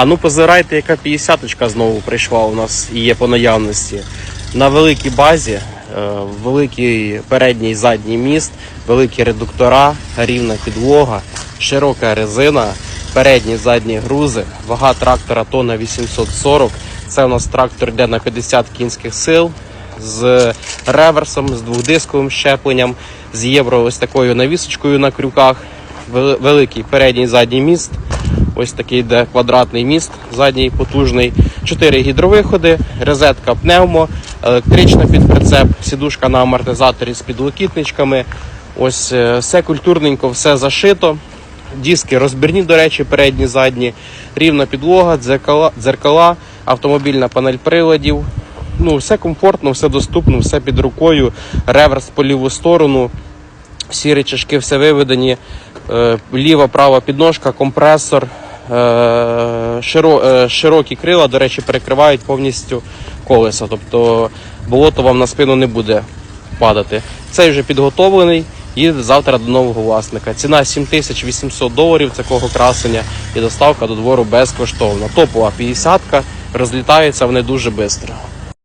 А ну позирайте, яка 50-очка знову прийшла у нас і є по наявності. На великій базі, е, великий передній і задній міст, великі редуктора, рівна підлога, широка резина, передні задні грузи, вага трактора тонна 840. Це у нас трактор йде на 50 кінських сил з реверсом, з двохдисковим щепленням, з євро ось такою навісочкою на крюках. Великий передній задній міст. Ось такий йде квадратний міст, задній потужний. Чотири гідровиходи, розетка пневмо, електрична під прицеп, сідушка на амортизаторі з підлокітничками. Ось е, все культурненько, все зашито. Диски розбірні, до речі, передні, задні, рівна підлога, дзеркала, дзеркала, автомобільна панель приладів. Ну, все комфортно, все доступно, все під рукою. Реверс по ліву сторону, всі речашки все виведені. Е, ліва, права підножка, компресор, широкі крила, до речі, перекривають повністю колеса. Тобто болото вам на спину не буде падати. Цей вже підготовлений. і завтра до нового власника. Ціна 7800 доларів такого красення і доставка до двору безкоштовна. Топова 50-ка розлітається вони дуже швидко.